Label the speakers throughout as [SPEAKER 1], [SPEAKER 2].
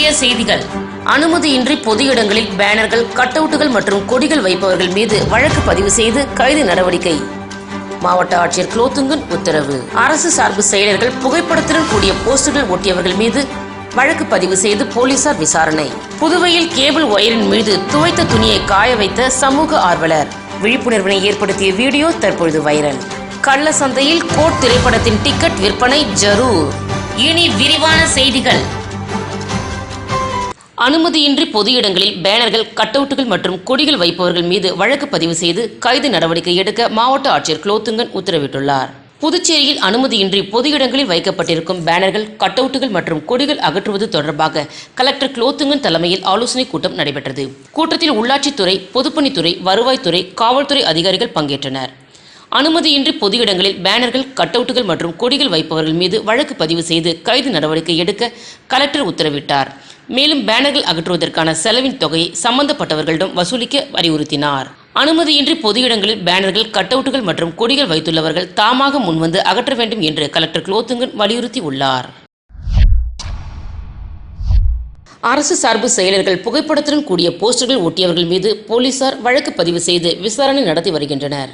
[SPEAKER 1] முக்கிய செய்திகள். அனுமதியின்றி பொது இடங்களில் பேனர்கள் கட்டவுட்டுகள் மற்றும் கொடிகள் வைப்பவர்கள் மீது வழக்கு பதிவு செய்து கைது நடவடிக்கை. மாவட்ட ஆட்சியர் குலோத்துங்கன் உத்தரவு. அரசு சார்பு செயலர்கள் புகைப்படத்துடன் கூடிய போஸ்டர்கள் ஒட்டியவர்கள் மீது வழக்கு பதிவு செய்து போலீசார் விசாரணை. புதுவையில் கேபிள் ஒயரின் மீது துவைத்த துணியை காய வைத்த சமூக ஆர்வலர். விழிப்புணர்வினை ஏற்படுத்திய வீடியோ தற்பொழுது வைரல். கள்ள சந்தையில் கோட் திரைப்படத்தின் டிக்கெட் விற்பனை ஜரூர். இனி விரிவான செய்திகள். அனுமதியின்றி பொது இடங்களில் பேனர்கள் கட்டவுட்டுகள் மற்றும் கொடிகள் வைப்பவர்கள் மீது வழக்கு பதிவு செய்து கைது நடவடிக்கை எடுக்க மாவட்ட ஆட்சியர் குலோத்துங்கன் உத்தரவிட்டுள்ளார். புதுச்சேரியில் அனுமதியின்றி பொது இடங்களில் வைக்கப்பட்டிருக்கும் பேனர்கள் கட்டவுட்டுகள் மற்றும் கொடிகள் அகற்றுவது தொடர்பாக கலெக்டர் குலோத்துங்கன் தலைமையில் ஆலோசனைக் கூட்டம் நடைபெற்றது. கூட்டத்தில் உள்ளாட்சித்துறை பொதுப்பணித்துறை வருவாய்த்துறை காவல்துறை அதிகாரிகள் பங்கேற்றனர். அனுமதியின்றி பொது இடங்களில் பேனர்கள் கட்டவுட்டுகள் மற்றும் கொடிகள் வைப்பவர்கள் மீது வழக்கு பதிவு செய்து கைது நடவடிக்கை எடுக்க கலெக்டர் உத்தரவிட்டார். மேலும் பேனர்கள் அகற்றுவதற்கான செலவின் தொகையை சம்பந்தப்பட்டவர்களிடம் வசூலிக்க அறிவுறுத்தினார் அனுமதியின்றி பொது இடங்களில் பேனர்கள் கட்டவுட்டுகள் மற்றும் கொடிகள் வைத்துள்ளவர்கள் தாமாக முன்வந்து அகற்ற வேண்டும் என்று கலெக்டர் குலோத்துங்கன் வலியுறுத்தி உள்ளார் அரசு சார்பு செயலர்கள் புகைப்படத்துடன் கூடிய போஸ்டர்கள் ஒட்டியவர்கள் மீது போலீசார் வழக்கு பதிவு செய்து விசாரணை நடத்தி வருகின்றனர்.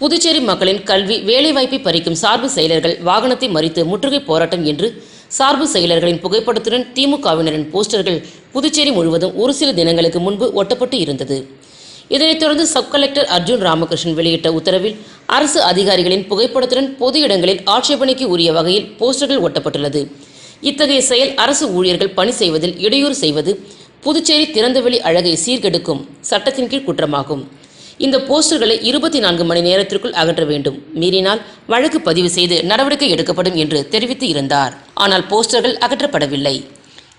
[SPEAKER 1] புதுச்சேரி மக்களின் கல்வி வேலைவாய்ப்பை பறிக்கும் சார்பு செயலர்கள் வாகனத்தை மறித்து முற்றுகை போராட்டம் என்று சார்பு செயலர்களின் புகைப்படத்துடன் திமுகவினரின் போஸ்டர்கள் புதுச்சேரி முழுவதும் ஒரு சில தினங்களுக்கு முன்பு ஒட்டப்பட்டு இருந்தது. இதனைத் தொடர்ந்து சப் கலெக்டர் அர்ஜுன் ராமகிருஷ்ணன் வெளியிட்ட உத்தரவில் அரசு அதிகாரிகளின் புகைப்படத்துடன் பொது இடங்களில் ஆட்சேபனைக்கு உரிய வகையில் போஸ்டர்கள் ஒட்டப்பட்டுள்ளது. இத்தகைய செயல் அரசு ஊழியர்கள் பணி செய்வதில் இடையூறு செய்வது புதுச்சேரி திறந்தவெளி அழகை சீர்கெடுக்கும் சட்டத்தின் கீழ் குற்றமாகும். இந்த போஸ்டர்களை இருபத்தி நான்கு மணி நேரத்திற்குள் அகற்ற வேண்டும். மீறினால் வழக்கு பதிவு செய்து நடவடிக்கை எடுக்கப்படும் என்று தெரிவித்து இருந்தார். ஆனால் போஸ்டர்கள் அகற்றப்படவில்லை.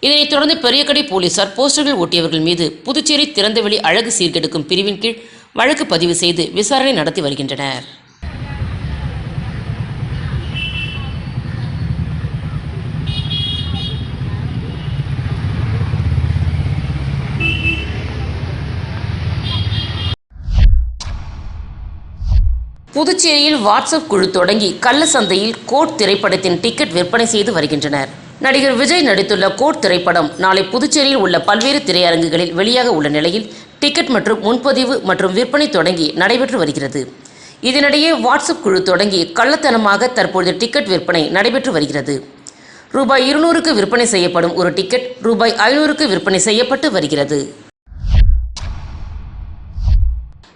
[SPEAKER 1] இதனைத் தொடர்ந்து பெரியகடை போலீசார் போஸ்டர்கள் ஒட்டியவர்கள் மீது புதுச்சேரி திறந்தவெளி அழகு சீர்கெடுக்கும் பிரிவின் கீழ் வழக்கு பதிவு செய்து விசாரணை நடத்தி வருகின்றனர். புதுச்சேரியில் வாட்ஸ்அப் குழு தொடங்கி கள்ள சந்தையில் கோட் திரைப்படத்தின் டிக்கெட் விற்பனை செய்து வருகின்றனர். நடிகர் விஜய் நடித்துள்ள கோட் திரைப்படம் நாளை புதுச்சேரியில் உள்ள பல்வேறு திரையரங்குகளில் வெளியாக உள்ள நிலையில் டிக்கெட் மற்றும் முன்பதிவு மற்றும் விற்பனை தொடங்கி நடைபெற்று வருகிறது. இதனிடையே வாட்ஸ்அப் குழு தொடங்கி கள்ளத்தனமாக தற்பொழுது டிக்கெட் விற்பனை நடைபெற்று வருகிறது. ரூபாய் இருநூறுக்கு விற்பனை செய்யப்படும் ஒரு டிக்கெட் ரூபாய் ஐநூறுக்கு விற்பனை செய்யப்பட்டு வருகிறது.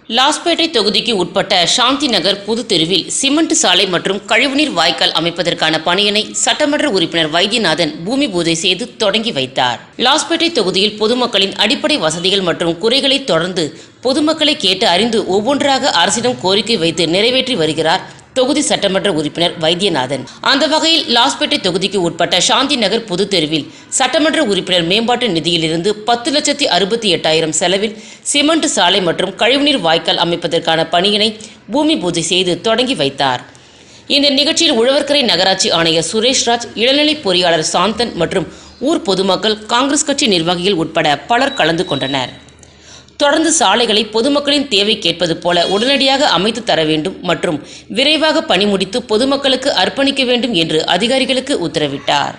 [SPEAKER 1] லாஸ்பேட்டை தொகுதிக்கு உட்பட்ட சாந்தி நகர் புது தெருவில் சிமெண்ட் சாலை மற்றும் கழிவுநீர் வாய்க்கால் அமைப்பதற்கான பணியினை சட்டமன்ற உறுப்பினர் வைத்தியநாதன் பூமி பூஜை செய்து தொடங்கி வைத்தார். லாஸ்பேட்டை தொகுதியில் பொதுமக்களின் அடிப்படை வசதிகள் மற்றும் குறைகளை தொடர்ந்து பொதுமக்களை கேட்டு அறிந்து ஒவ்வொன்றாக அரசிடம் கோரிக்கை வைத்து நிறைவேற்றி வருகிறார் தொகுதி சட்டமன்ற உறுப்பினர் வைத்தியநாதன். அந்த வகையில் லாஸ்பேட்டை தொகுதிக்கு உட்பட்ட சாந்தி நகர் பொது தெருவில் சட்டமன்ற உறுப்பினர் மேம்பாட்டு நிதியிலிருந்து பத்து லட்சத்தி அறுபத்தி எட்டாயிரம் செலவில் சிமெண்ட் சாலை மற்றும் கழிவுநீர் வாய்க்கால் அமைப்பதற்கான பணியினை பூமி பூஜை செய்து தொடங்கி வைத்தார். இந்த நிகழ்ச்சியில் உழவர்கரை நகராட்சி ஆணையர் சுரேஷ்ராஜ் இளநிலை பொறியாளர் சாந்தன் மற்றும் ஊர் பொதுமக்கள் காங்கிரஸ் கட்சி நிர்வாகிகள் உட்பட பலர் கலந்து கொண்டனர். தொடர்ந்து சாலைகளை பொதுமக்களின் தேவை கேட்பது போல உடனடியாக அமைத்து தர வேண்டும் மற்றும் விரைவாக பணி முடித்து பொதுமக்களுக்கு அர்ப்பணிக்க வேண்டும் என்று அதிகாரிகளுக்கு உத்தரவிட்டார்.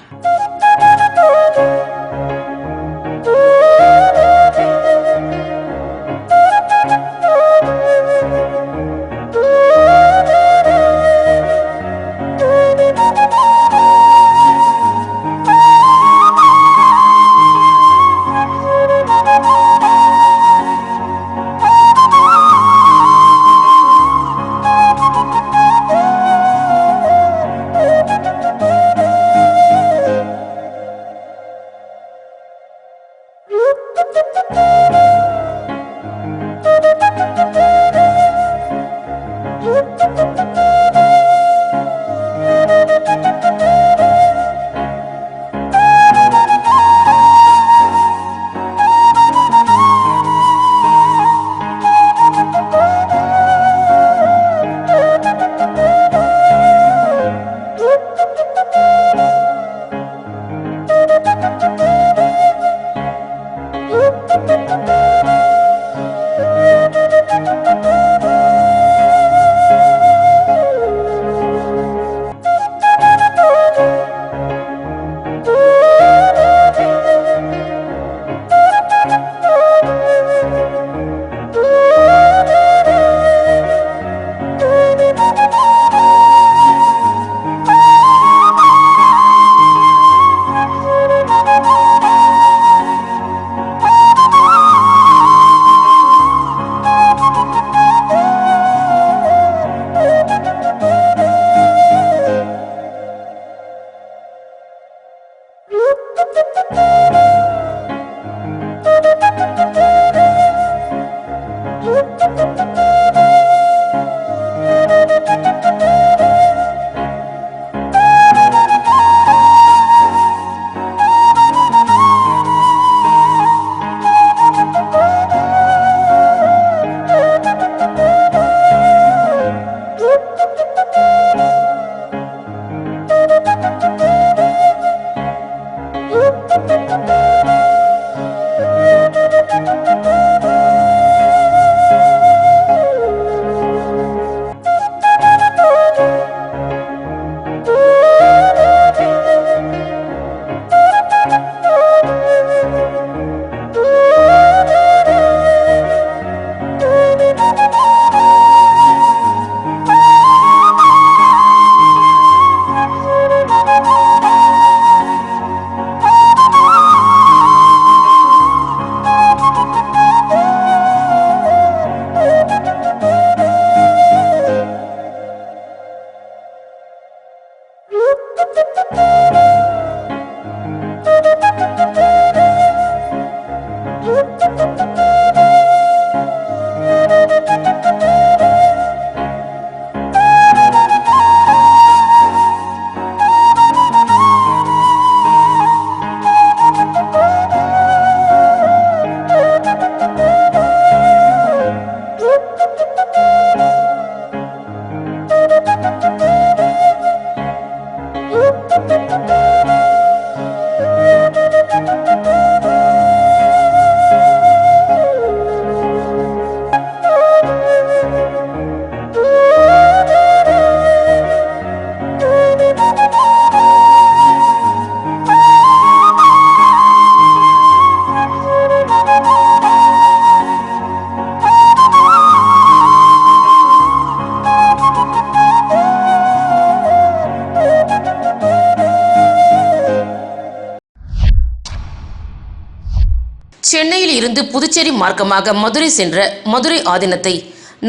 [SPEAKER 1] இருந்து புதுச்சேரி மார்க்கமாக மதுரை சென்ற மதுரை ஆதீனத்தை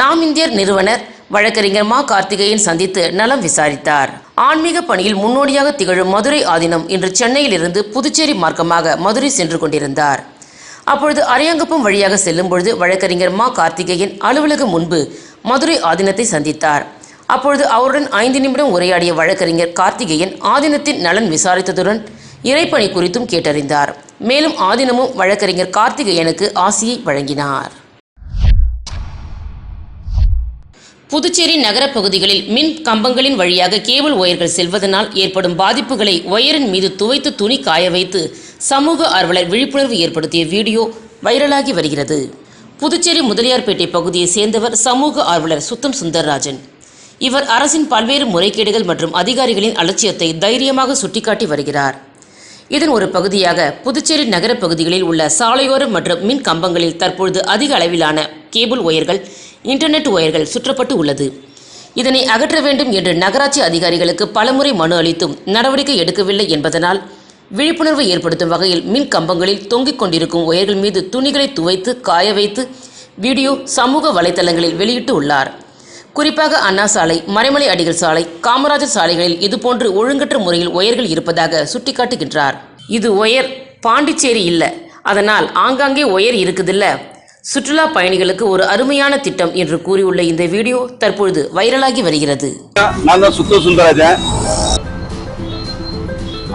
[SPEAKER 1] நாம் இந்தியர் நிறுவனர் வழக்கறிஞர் மா கார்த்திகேயன் சந்தித்து நலம் விசாரித்தார். ஆன்மீக பணியில் முன்னோடியாக திகழும் மதுரை ஆதீனம் இன்று சென்னையில் இருந்து புதுச்சேரி மார்க்கமாக மதுரை சென்று கொண்டிருந்தார். அப்பொழுது அரியங்கப்பம் வழியாக செல்லும் பொழுது வழக்கறிஞர் மா கார்த்திகேயன் அலுவலகம் முன்பு மதுரை ஆதீனத்தை சந்தித்தார். அப்பொழுது அவருடன் ஐந்து நிமிடம் உரையாடிய வழக்கறிஞர் கார்த்திகேயன் ஆதீனத்தின் நலன் விசாரித்ததுடன் இறைப்பணி குறித்தும் கேட்டறிந்தார். மேலும் ஆதீனமும் வழக்கறிஞர் கார்த்திகேயனுக்கு ஆசியை வழங்கினார். புதுச்சேரி நகரப் பகுதிகளில் மின் கம்பங்களின் வழியாக கேபிள் ஒயர்கள் செல்வதனால் ஏற்படும் பாதிப்புகளை ஒயரின் மீது துவைத்து துணி காய வைத்து சமூக ஆர்வலர் விழிப்புணர்வு ஏற்படுத்திய வீடியோ வைரலாகி வருகிறது. புதுச்சேரி முதலியார்பேட்டை பகுதியை சேர்ந்தவர் சமூக ஆர்வலர் சுத்தம் சுந்தர்ராஜன். இவர் அரசின் பல்வேறு முறைகேடுகள் மற்றும் அதிகாரிகளின் அலட்சியத்தை தைரியமாக சுட்டிக்காட்டி வருகிறார். இதன் ஒரு பகுதியாக புதுச்சேரி நகரப்பகுதிகளில் உள்ள சாலையோரம் மற்றும் மின் கம்பங்களில் தற்பொழுது அதிக அளவிலான கேபிள் ஒயர்கள் இன்டர்நெட் ஒயர்கள் சுற்றப்பட்டு உள்ளது. இதனை அகற்ற வேண்டும் என்று நகராட்சி அதிகாரிகளுக்கு பலமுறை மனு அளித்தும் நடவடிக்கை எடுக்கவில்லை என்பதனால் விழிப்புணர்வு ஏற்படுத்தும் வகையில் மின் கம்பங்களில் தொங்கிக் கொண்டிருக்கும் ஒயர்கள் மீது துணிகளை துவைத்து காய வைத்து வீடியோ சமூக வலைதளங்களில் வெளியிட்டு உள்ளார். குறிப்பாக அண்ணா சாலை மறைமலை அடிகள் சாலை காமராஜர் சாலைகளில் இதுபோன்று ஒழுங்கற்ற முறையில் ஒயர்கள் இருப்பதாக சுட்டிக்காட்டுகின்றார். இது ஒயர் பாண்டிச்சேரி இல்லை. அதனால் ஆங்காங்கே ஒயர் இருக்குதில்ல. சுற்றுலா பயணிகளுக்கு ஒரு அருமையான திட்டம் என்று கூறியுள்ள இந்த வீடியோ தற்பொழுது வைரலாகி வருகிறது.
[SPEAKER 2] நான் தான் சுத்த சுந்தராஜன்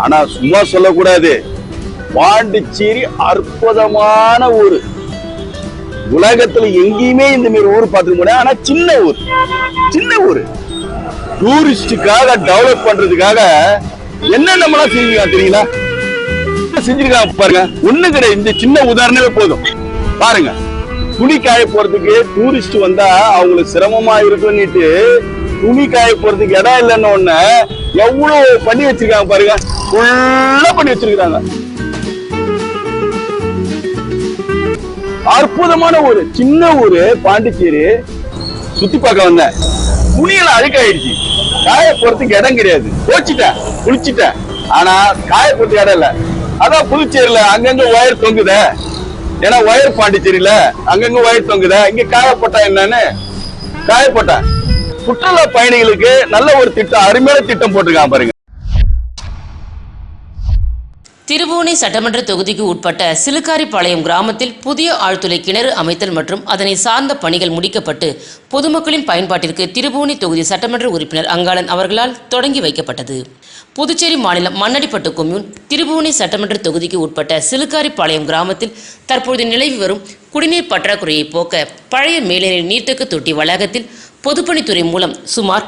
[SPEAKER 2] ஆனா சும்மா சொல்லக்கூடாது. பாண்டிச்சேரி அற்புதமான ஊர். உலகத்துல எங்கேயுமே இந்த மாதிரி ஊர் பார்த்துக்க முடியாது. ஆனா சின்ன ஊர். சின்ன ஊர். டூரிஸ்டுக்காக டெவலப் பண்றதுக்காக என்னென்னலாம் செஞ்சிருக்காங்க தெரியுங்களா? செஞ்சிருக்காங்க பாருங்க. ஒண்ணு கிடையாது. இந்த சின்ன உதாரணமே போதும். பாருங்க. துணி காய போறதுக்கு டூரிஸ்ட் வந்தா அவங்களுக்கு சிரமமா இருக்குன்னுட்டு துணி காய போறதுக்கு இடம் இல்லைன்னு ஒண்ணு எவ்வளவு பண்ணி வச்சிருக்காங்க பாருங்க. ஃபுல்லா பண்ணி வச்சிருக்காங்க அற்புதமான ஒரு சின்ன ஊரு பாண்டிச்சேரி. சுத்தி பார்க்க வந்தேன். துணியெல்லாம் அழுக்காயிடுச்சு. காய போறதுக்கு இடம் கிடையாது. போச்சுட்டேன் குளிச்சுட்டேன். ஆனா காய போறதுக்கு இடம் இல்ல. அதான் புதுச்சேரியில அங்கங்க ஒயர் தொங்குதே. ஏன்னா ஒயர் பாண்டிச்சேரியில அங்கங்க ஒயர் தொங்குத. இங்க காய போட்டா என்னன்னு? காய போட்டேன் சுற்றுலா பயணிகளுக்கு நல்ல ஒரு திட்டம் அருமையான திட்டம் போட்டிருக்கான் பாருங்க.
[SPEAKER 1] திருபுவனை சட்டமன்ற தொகுதிக்கு உட்பட்ட சிலுக்காரிப்பாளையம் கிராமத்தில் புதிய ஆழ்துளை கிணறு அமைத்தல் மற்றும் அதனை சார்ந்த பணிகள் முடிக்கப்பட்டு பொதுமக்களின் பயன்பாட்டிற்கு திருபுவனை தொகுதி சட்டமன்ற உறுப்பினர் அங்காளன் அவர்களால் தொடங்கி வைக்கப்பட்டது. புதுச்சேரி மாநிலம் மண்ணடிப்பட்டு கொம்யூன் திருபுவனை சட்டமன்ற தொகுதிக்கு உட்பட்ட சிலுக்காரிப்பாளையம் கிராமத்தில் தற்போது நிலவி வரும் குடிநீர் பற்றாக்குறையை போக்க பழைய மேல்நிலை நீர்த்தக்க தொட்டி வளாகத்தில் பொதுப்பணித்துறை மூலம் சுமார்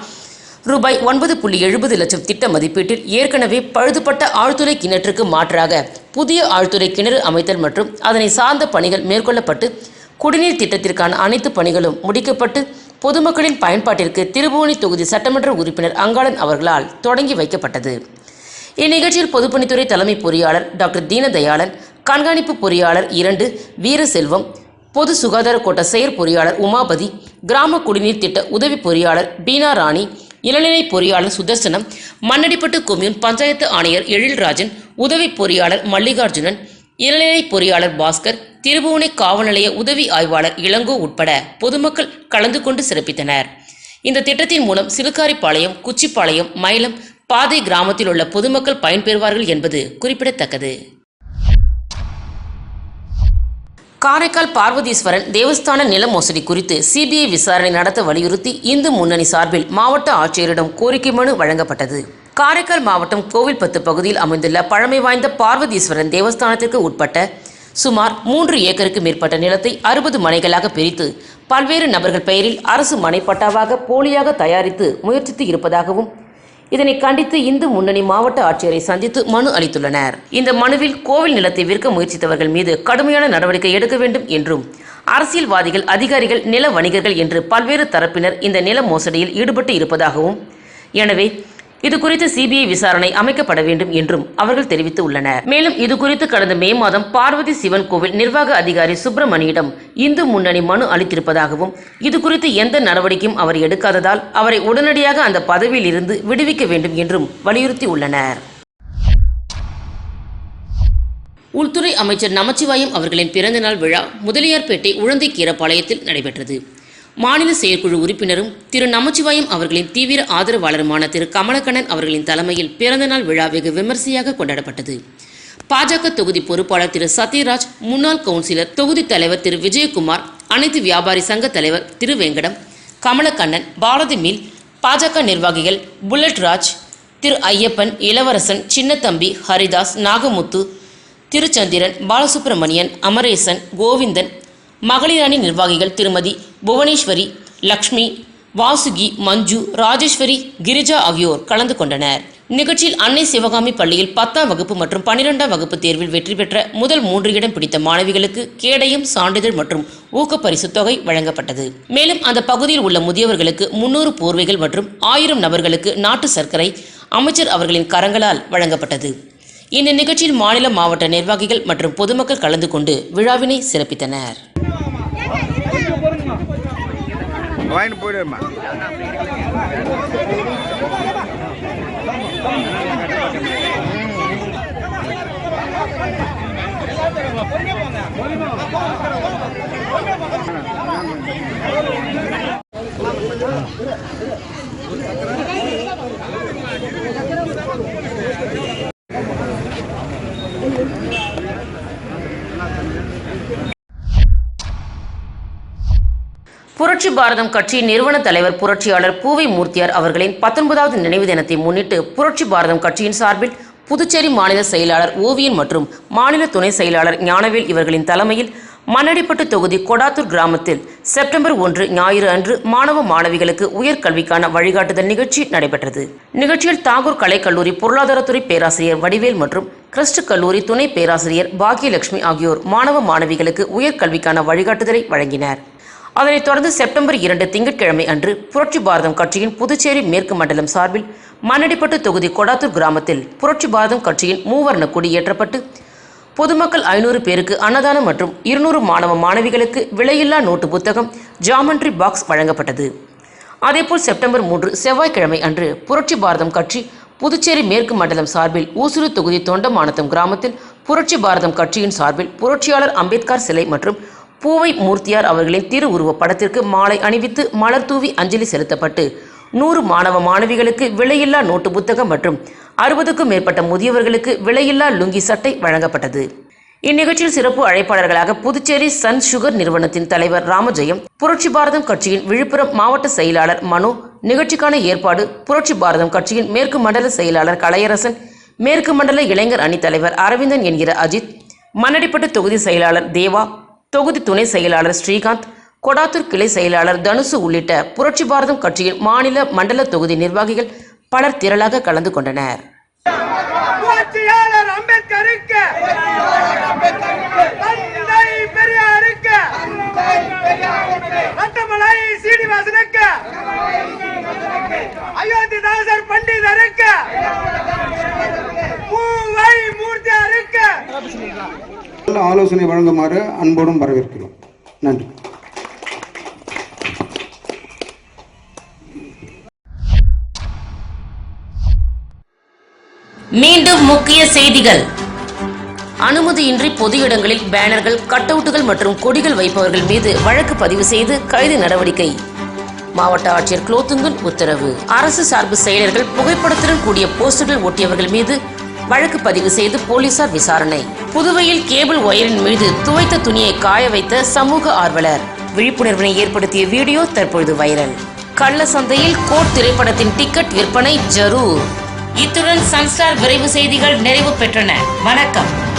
[SPEAKER 1] ரூபாய் ஒன்பது புள்ளி எழுபது லட்சம் திட்ட மதிப்பீட்டில் ஏற்கனவே பழுதுபட்ட ஆழ்துறை கிணற்றுக்கு மாற்றாக புதிய ஆழ்துறை கிணறு அமைத்தல் மற்றும் அதனை சார்ந்த பணிகள் மேற்கொள்ளப்பட்டு குடிநீர் திட்டத்திற்கான அனைத்து பணிகளும் முடிக்கப்பட்டு பொதுமக்களின் பயன்பாட்டிற்கு திருபுவனி தொகுதி சட்டமன்ற உறுப்பினர் அங்காளன் அவர்களால் தொடங்கி வைக்கப்பட்டது. இந்நிகழ்ச்சியில் பொதுப்பணித்துறை தலைமை பொறியாளர் டாக்டர் தீனதயாளன் கண்காணிப்பு பொறியாளர் இரண்டு வீரசெல்வம் பொது சுகாதார கோட்ட செயற் பொறியாளர் உமாபதி கிராம குடிநீர் திட்ட உதவி பொறியாளர் பீனா ராணி இளநிலை பொறியாளர் சுதர்சனம் மண்ணடிப்பட்டு கொம்யூன் பஞ்சாயத்து ஆணையர் எழில்ராஜன் உதவி பொறியாளர் மல்லிகார்ஜுனன் இளநிலை பொறியாளர் பாஸ்கர் திருபுவனை காவல் நிலைய உதவி ஆய்வாளர் இளங்கோ உட்பட பொதுமக்கள் கலந்து கொண்டு சிறப்பித்தனர். இந்த திட்டத்தின் மூலம் சிலுக்காரிப்பாளையம் குச்சிப்பாளையம் மயிலம் பாதை கிராமத்தில் உள்ள பொதுமக்கள் பயன்பெறுவார்கள் என்பது குறிப்பிடத்தக்கது. காரைக்கால் பார்வதீஸ்வரன் தேவஸ்தான நில மோசடி குறித்து சிபிஐ விசாரணை நடத்த வலியுறுத்தி இந்து முன்னணி சார்பில் மாவட்ட ஆட்சியரிடம் கோரிக்கை மனு வழங்கப்பட்டது. காரைக்கால் மாவட்டம் கோவில்பத்து பகுதியில் அமைந்துள்ள பழமை வாய்ந்த பார்வதீஸ்வரன் தேவஸ்தானத்திற்கு உட்பட்ட சுமார் மூன்று ஏக்கருக்கு மேற்பட்ட நிலத்தை அறுபது மனைகளாக பிரித்து பல்வேறு நபர்கள் பெயரில் அரசு மனைப்பட்டாவாக போலியாக தயாரித்து முயற்சித்து இருப்பதாகவும் இதனை கண்டித்து இந்து முன்னணி மாவட்ட ஆட்சியரை சந்தித்து மனு அளித்துள்ளனர். இந்த மனுவில் கோவில் நிலத்தை விற்க முயற்சித்தவர்கள் மீது கடுமையான நடவடிக்கை எடுக்க வேண்டும் என்றும் அரசியல்வாதிகள் அதிகாரிகள் நில வணிகர்கள் என்று பல்வேறு தரப்பினர் இந்த நில மோசடியில் ஈடுபட்டு இருப்பதாகவும் எனவே இது குறித்து சிபிஐ விசாரணை அமைக்கப்பட வேண்டும் என்றும் அவர்கள் தெரிவித்து உள்ளனர் மேலும் இது குறித்து கடந்த மே மாதம் பார்வதி சிவன் கோவில் நிர்வாக அதிகாரி சுப்பிரமணியிடம் இந்து முன்னணி மனு அளித்திருப்பதாகவும் இது குறித்து எந்த நடவடிக்கையும் அவர் எடுக்காததால் அவரை உடனடியாக அந்த பதவியில் இருந்து விடுவிக்க வேண்டும் என்றும் வலியுறுத்தியுள்ளனர். உள்துறை அமைச்சர் நமச்சிவாயம் அவர்களின் பிறந்தநாள் விழா முதலியார்பேட்டை உழந்தை கீரப்பாளையத்தில் நடைபெற்றது. மாநில செயற்குழு உறுப்பினரும் திரு நமச்சிவாயம் அவர்களின் தீவிர ஆதரவாளருமான திரு கமலக்கண்ணன் அவர்களின் தலைமையில் பிறந்தநாள் விழா வெகு விமர்சையாக கொண்டாடப்பட்டது. பாஜக தொகுதி பொறுப்பாளர் திரு சத்யராஜ் முன்னாள் கவுன்சிலர் தொகுதி தலைவர் திரு விஜயகுமார் அனைத்து வியாபாரி சங்க தலைவர் திரு வெங்கடம் கமலக்கண்ணன் பாரதி மில் பாஜக நிர்வாகிகள் புல்லட் ராஜ் திரு ஐயப்பன் இளவரசன் சின்னத்தம்பி ஹரிதாஸ் நாகமுத்து திருச்சந்திரன் பாலசுப்பிரமணியன் அமரேசன் கோவிந்தன் மகளிர் அணி நிர்வாகிகள் திருமதி புவனேஸ்வரி லக்ஷ்மி வாசுகி மஞ்சு ராஜேஸ்வரி கிரிஜா ஆகியோர் கலந்து கொண்டனர். நிகழ்ச்சியில் அன்னை சிவகாமி பள்ளியில் பத்தாம் வகுப்பு மற்றும் பன்னிரெண்டாம் வகுப்பு தேர்வில் வெற்றி பெற்ற முதல் மூன்று இடம் பிடித்த மாணவிகளுக்கு கேடயம் சான்றிதழ் மற்றும் ஊக்கப்பரிசு தொகை வழங்கப்பட்டது. மேலும் அந்த பகுதியில் உள்ள முதியவர்களுக்கு முன்னூறு போர்வைகள் மற்றும் ஆயிரம் நபர்களுக்கு நாட்டு சர்க்கரை அமைச்சர் அவர்களின் கரங்களால் வழங்கப்பட்டது. இந்த நிகழ்ச்சியில் மாநில மாவட்ட நிர்வாகிகள் மற்றும் பொதுமக்கள் கலந்து கொண்டு விழாவினை சிறப்பித்தனர்.
[SPEAKER 3] வாங்கிட்டு போயிடுமா
[SPEAKER 1] புரட்சி பாரதம் கட்சியின் நிறுவன தலைவர் புரட்சியாளர் பூவை மூர்த்தியார் அவர்களின் பத்தொன்பதாவது நினைவு தினத்தை முன்னிட்டு புரட்சி பாரதம் கட்சியின் சார்பில் புதுச்சேரி மாநில செயலாளர் ஓவியன் மற்றும் மாநில துணை செயலாளர் ஞானவேல் இவர்களின் தலைமையில் மண்ணடிப்பட்டு தொகுதி கொடாத்தூர் கிராமத்தில் செப்டம்பர் ஒன்று ஞாயிறு அன்று மாணவ மாணவிகளுக்கு உயர்கல்விக்கான வழிகாட்டுதல் நிகழ்ச்சி நடைபெற்றது. நிகழ்ச்சியில் தாகூர் கலைக்கல்லூரி பொருளாதாரத்துறை பேராசிரியர் வடிவேல் மற்றும் கிறிஸ்ட் கல்லூரி துணை பேராசிரியர் பாக்கியலட்சுமி ஆகியோர் மாணவ மாணவிகளுக்கு உயர்கல்விக்கான வழிகாட்டுதலை வழங்கினர். அதனைத் தொடர்ந்து செப்டம்பர் இரண்டு திங்கட்கிழமை அன்று புரட்சி பாரதம் கட்சியின் புதுச்சேரி மேற்கு மண்டலம் சார்பில் மண்ணடிப்பட்டு தொகுதி கொடாத்தூர் கிராமத்தில் புரட்சி பாரதம் கட்சியின் மூவர்ண கொடி ஏற்றப்பட்டு பொதுமக்கள் ஐநூறு பேருக்கு அன்னதானம் மற்றும் இருநூறு மாணவ மாணவிகளுக்கு விலையில்லா நோட்டு புத்தகம் ஜாமண்ட்ரி பாக்ஸ் வழங்கப்பட்டது. அதேபோல் செப்டம்பர் மூன்று செவ்வாய்க்கிழமை அன்று புரட்சி பாரதம் கட்சி புதுச்சேரி மேற்கு மண்டலம் சார்பில் ஊசுரு தொகுதி தொண்டமானத்தம் கிராமத்தில் புரட்சி பாரதம் கட்சியின் சார்பில் புரட்சியாளர் அம்பேத்கர் சிலை மற்றும் பூவை மூர்த்தியார் அவர்களின் திருவுருவப் படத்திற்கு மாலை அணிவித்து மலர் தூவி அஞ்சலி செலுத்தப்பட்டு நூறு மாணவ மாணவிகளுக்கு விலையில்லா நோட்டு புத்தகம் மற்றும் அறுபதுக்கும் மேற்பட்ட முதியவர்களுக்கு விலையில்லா லுங்கி சட்டை வழங்கப்பட்டது. இந்நிகழ்ச்சியில் சிறப்பு அழைப்பாளர்களாக புதுச்சேரி சன் சுகர் நிறுவனத்தின் தலைவர் ராமஜெயம் புரட்சி பாரதம் கட்சியின் விழுப்புரம் மாவட்ட செயலாளர் மனு நிகழ்ச்சிக்கான ஏற்பாடு புரட்சி பாரதம் கட்சியின் மேற்கு மண்டல செயலாளர் கலையரசன் மேற்கு மண்டல இளைஞர் அணி தலைவர் அரவிந்தன் என்கிற அஜித் மன்னடிப்பட்டு தொகுதி செயலாளர் தேவா தொகுதி துணை செயலாளர் ஸ்ரீகாந்த் கொடாத்தூர் கிளை செயலாளர் தனுசு உள்ளிட்ட புரட்சி பாரதம் கட்சியின் மாநில மண்டல தொகுதி நிர்வாகிகள் பலர் திரளாக கலந்து கொண்டனர்.
[SPEAKER 4] பண்டிதருக்கு மூவை மூர்த்தியாருக்கு
[SPEAKER 5] நல்ல ஆலோசனை வழங்குமாறு அன்போடும் வரவேற்கிறோம். நன்றி.
[SPEAKER 1] மீண்டும் முக்கிய செய்திகள். அனுமதியின்றி பொது இடங்களில் பேனர்கள் கட்டவுட்டுகள் மற்றும் கொடிகள் வைப்பவர்கள் மீது வழக்கு பதிவு செய்து கைது நடவடிக்கை. மாவட்ட ஆட்சியர் குலோத்துங்கன் உத்தரவு. அரசு சார்பு செயலர்கள் புகைப்படத்துடன் கூடிய போஸ்டர்கள் ஒட்டியவர்கள் மீது வழக்கு பதிவு செய்து போலீசார் விசாரணை. புதுவையில் கேபிள் ஒயரின் மீது துவைத்த துணியை காய வைத்த சமூக ஆர்வலர். விழிப்புணர்வினை ஏற்படுத்திய வீடியோ தற்பொழுது வைரல். கள்ள சந்தையில் கோட் திரைப்படத்தின் டிக்கெட் விற்பனை ஜரூர். இத்துடன் சன்ஸ்டார் விரைவு செய்திகள் நிறைவு பெற்றன. வணக்கம்.